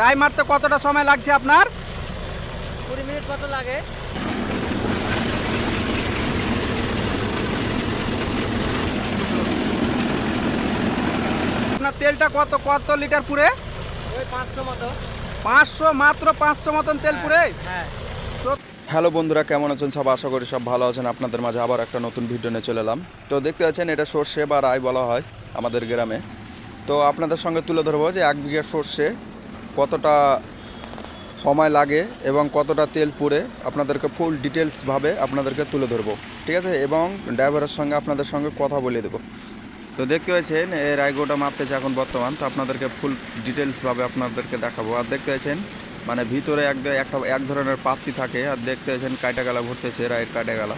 রায় মারতে কতটা সময় লাগছে আপনার? কুড়ি মিনিট কত লাগে। আপনার তেলটা কত কত লিটার পুরে ওই পাঁচশো মতো। পাঁচশো মাত্র পাঁচশো মতন তেল পুরে হ্যাঁ। তো হ্যালো বন্ধুরা কেমন আছেন সব? আশা করি সব ভালো আছেন। আপনাদের মাঝে আবার একটা নতুন ভিডিও নিয়ে চলে এলাম। তো দেখতে পাচ্ছেন এটা সর্ষে বা রায় বলা হয় আমাদের গ্রামে। তো আপনাদের সঙ্গে তুলে ধরবো যে এক বিঘা সর্ষে কতটা সময় লাগে এবং কতটা তেল পুড়ে, আপনাদেরকে ফুল ডিটেলসভাবে আপনাদেরকে তুলে ধরবো। ঠিক আছে? এবং ড্রাইভারের সঙ্গে আপনাদের সঙ্গে কথা বলে দেবো। তো দেখতে পাচ্ছেন এই রায়গোটা মাপতেছে এখন বর্তমান, তো আপনাদেরকে ফুল ডিটেলসভাবে আপনাদেরকে দেখাবো। আর দেখতে পাচ্ছেন মানে ভিতরে এক একটা, এক ধরনের পাত্তি থাকে, আর দেখতে পাচ্ছেন কাটা গালা ভরতেছে রায়ের কাটা গালা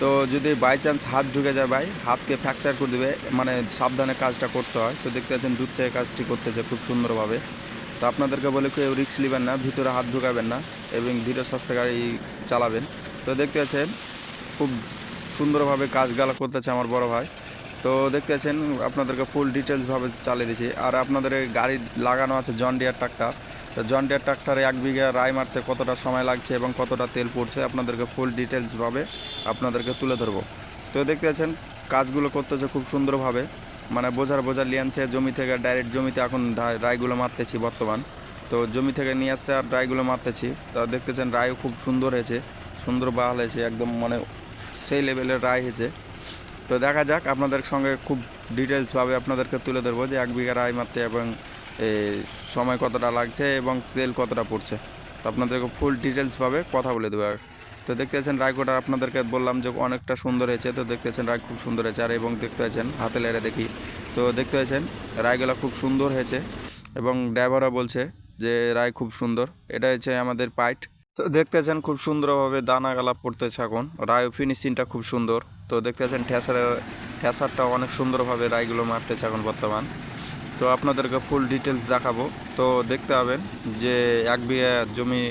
তো যদি বাই চান্স হাত ঢুকে যায় ভাই, হাতকে ফ্র্যাকচার করে দেবে মানে সাবধানে কাজটা করতে হয়। তো দেখতে পাচ্ছেন দূর থেকে কাজটি করতেছে খুব সুন্দরভাবে। তো আপনাদেরকে বলে কেউ রিস্ক নেবেন না, ভিতরে হাত ঢুকাবেন না এবং ধীরে সাস্তে গাড়ি চালাবেন। তো দেখতে পাচ্ছেন, খুব সুন্দরভাবে কাজ গালা করতেছে আমার বড় ভাই। তো দেখতে পাচ্ছেন, আপনাদেরকে ফুল ডিটেলসভাবে চালিয়ে দিয়েছি। আর আপনাদের গাড়ি লাগানো আছে জন ডিয়ার ট্রাক্টর তো জন ডিয়ার ট্রাক্টরে এক বিঘা রায় মারতে কতটা সময় লাগছে এবং কতটা তেল পড়ছে, আপনাদেরকে ফুল ডিটেলসভাবে আপনাদেরকে তুলে ধরবো। তো দেখতে পাচ্ছেন, কাজগুলো করতেছে খুব সুন্দরভাবে। মানে বোঝার বোঝার নিয়ে আনছে, জমি থেকে ডাইরেক্ট জমিতে এখন রায়গুলো মারতেছি বর্তমান। তো জমি থেকে নিয়ে আসছে আর রায়গুলো মারতেছি। তো দেখতেছেন রায়ও খুব সুন্দর হয়েছে, সুন্দর বাহাল হয়েছে, একদম মানে সেই লেভেলের রায় হয়েছে। তো দেখা যাক, আপনাদের সঙ্গে খুব ডিটেলসভাবে আপনাদেরকে তুলে ধরবো যে এক বিঘা রায় মারতে এবং সময় কতটা লাগছে এবং তেল কতটা পড়ছে। তো আপনাদেরকে ফুল ডিটেলসভাবে কথা বলে দেবো আর। তো দেখতে পাচ্ছেন রায়কোটা আপনাদেরকে বললাম যে অনেকটা সুন্দর হয়েছে। তো দেখতে পাচ্ছেন রায় খুব সুন্দর হয়েছে। আর এবং দেখতে পাচ্ছেন হাতে লেড়ে দেখি। তো দেখতে পাচ্ছেন রায়গুলো খুব সুন্দর হয়েছে এবং ড্রাইভারও বলছে যে রায় খুব সুন্দর। এটা হচ্ছে আমাদের পাইট। তো দেখতেছেন খুব সুন্দরভাবে দানা গালা পড়তেছে এখন। রায় ফিনিশিংটা খুব সুন্দর। তো দেখতেছেন ঠেসারের ঠেসারটা অনেক সুন্দরভাবে রায়গুলো মারতেছে এখন বর্তমান। তো আপনাদেরকে ফুল ডিটেলস দেখাবো। তো দেখতে হবেন যে এক বিঘা জমি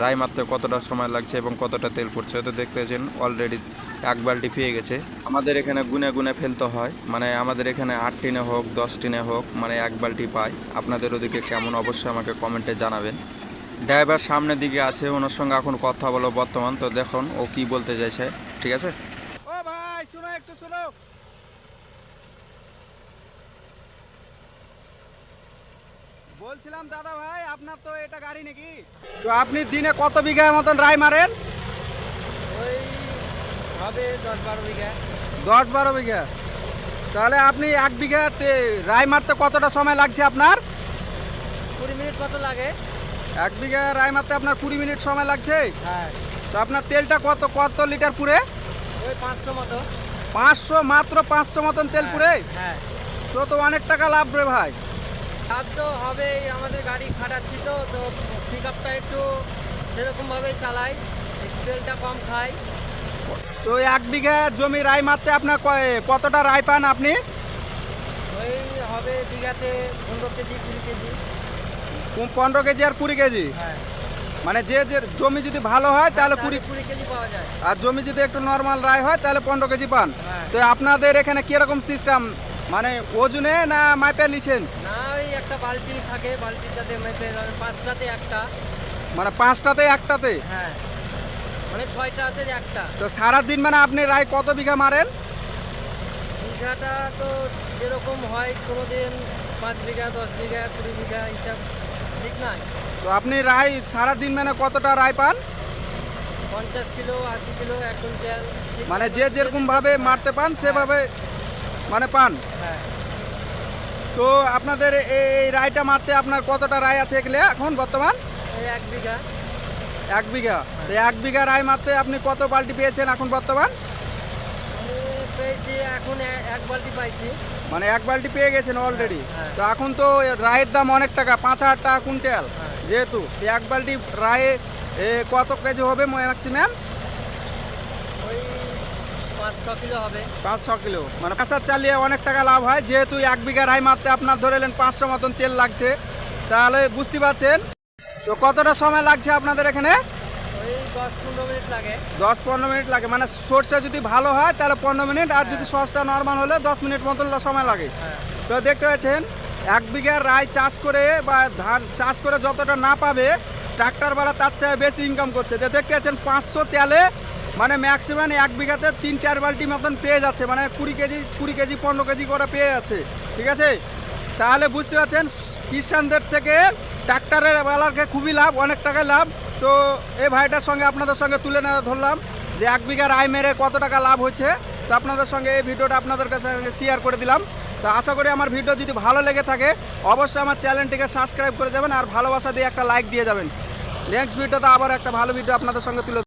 রায় মারতে কতটা সময় লাগছে এবং কতটা তেল পড়ছে তো দেখতে পাচ্ছেন অলরেডি এক বালতি পেয়ে গেছে। আমাদের এখানে গুনে গুনে ফেলতে হয় মানে আমাদের এখানে আট টিনে হোক, দশ টিনে হোক মানে এক বালতি পাই। আপনাদের ওদিকে কেমন? অবশ্যই আমাকে কমেন্টে জানাবেন। ড্রাইভার সামনের দিকে আছে, ওনার সঙ্গে এখন কথা বলো বর্তমান। তো দেখুন, ও কি বলতে চাইছে, ঠিক আছে? ও ভাই, শুনো একটু, শুনো। বলছিলাম দাদা ভাই আপনার তো এটা গাড়ি নাকি? তো আপনি দিনে কত বিঘা মতন রায় মারেন? ওই হবে দশ বারো বিঘা। দশ বারো বিঘা। তাহলে আপনি এক বিঘা রায় মারতে কতটা সময় লাগছে আপনার? কুড়ি মিনিট কত লাগে। এক বিঘা রায় মারতে আপনার কুড়ি মিনিট সময় লাগছে? হ্যাঁ। তো আপনার তেলটা কত কত লিটার পুরে ওই পাঁচশো মতো। পাঁচশো মাত্র পাঁচশো মতন তেল পুরে হ্যাঁ। তো তো অনেক টাকা লাভ রে ভাই। সাত তো হবেই আমাদের গাড়ি খাটাচ্ছি তো তো পিক আপটা একটু সেরকমভাবে চালাই তেলটা কম খাই। তো এক বিঘা জমি রায় মারতে আপনার কয়- কতটা রায় পান আপনি? ওই হবে বিঘাতে পনেরো কেজি কুড়ি কেজি। পনেরো কেজি আর কুড়ি কেজি? হ্যাঁ। মানে যে যে জমি যদি ভালো হয় তাহলে কুড়ি কুড়ি কেজি পাওয়া যায়। আর জমি যদি একটু নর্মাল রায় হয় তাহলে পনেরো কেজি পান। হ্যাঁ। তো আপনাদের এখানে কীরকম সিস্টেম মানে ওজনে না মাপে নিছেন না একটা বালতি থাকে বালতিটাতে মেপে ধরেন পাঁচটাতে একটা। মানে পাঁচটাতে একটাতে? হ্যাঁ। মানে ছয়টাতে একটা। তো সারা দিন মানে আপনি রায় কত বিঘা মারেন? বিঘাটা তো যেরকম হয় কোনো দিন পাঁচ বিঘা দশ বিঘা কুড়ি বিঘা হিসাব ঠিক নাই। তো আপনি রায় সারা দিন মানে কতটা রায় পান? পঞ্চাশ কিলো আশি কিলো এক কুইন্টাল। মানে যে যেরকম ভাবে মারতে পান সেভাবে মানে পান? হ্যাঁ। তো আপনাদের এই রায়টা মারতে আপনার কতটা রায় আছে এগুলো এখন বর্তমান? এক বিঘা। এক বিঘা। তো এক বিঘা রায় মারতে আপনি কত বালতি পেয়েছেন এখন বর্তমান? পেয়েছি এখন এক বালতি পাইছি। মানে এক বালতি পেয়ে গেছেন অলরেডি হ্যাঁ। তো এখন তো রায়ের দাম অনেক টাকা পাঁচ হাজার টাকা কুইন্টাল। হ্যাঁ। যেহেতু এক বালতি রায়ে কত কেজি হবে ম্যাক্সিমাম পাঁচ ছ কিলো। মানে কাঁচা চালিয়ে অনেক টাকা লাভ হয়। যেহেতু এক বিঘা রায় মারতে আপনার ধরে নেন পাঁচশো মতন তেল লাগছে। তাহলে বুঝতে পারছেন? তো কতটা সময় লাগছে আপনাদের এখানে? দশ পনেরো মিনিট লাগে। মানে সর্ষে যদি ভালো হয় তাহলে পনেরো মিনিট। আর যদি সর্ষে নর্মাল হলে দশ মিনিট মতন সময় লাগে। হ্যাঁ। তো দেখতে পাচ্ছেন এক বিঘা রায় চাষ করে বা ধান চাষ করে যতটা না পাবে ট্রাক্টরওয়ালা তার থেকে বেশি ইনকাম করছে। যে দেখতে পাচ্ছেন পাঁচশো তেলে মানে ম্যাক্সিমাম এক বিঘাতে তিন চার বালতি মতন পেয়ে যাচ্ছে মানে কুড়ি কেজি কুড়ি কেজি, পনেরো কেজি করে পেয়ে যাচ্ছে, ঠিক আছে? তাহলে বুঝতে পারছেন কিষানদের থেকে ট্রাক্টরের বেলারকে খুবই লাভ, অনেক টাকায় লাভ। তো এই ভাইটার সঙ্গে আপনাদের সঙ্গে তুলে নেওয়া ধরলাম যে এক বিঘা রায় মেরে কত টাকা লাভ হয়েছে। তো আপনাদের সঙ্গে এই ভিডিওটা আপনাদের কাছে শেয়ার করে দিলাম। তো আশা করি আমার ভিডিও যদি ভালো লেগে থাকে, অবশ্যই আমার চ্যানেলটিকে সাবস্ক্রাইব করে যাবেন আর ভালোবাসা দিয়ে একটা লাইক দিয়ে যাবেন। নেক্সট ভিডিওতে আবার একটা ভালো ভিডিও আপনাদের সঙ্গে তুলে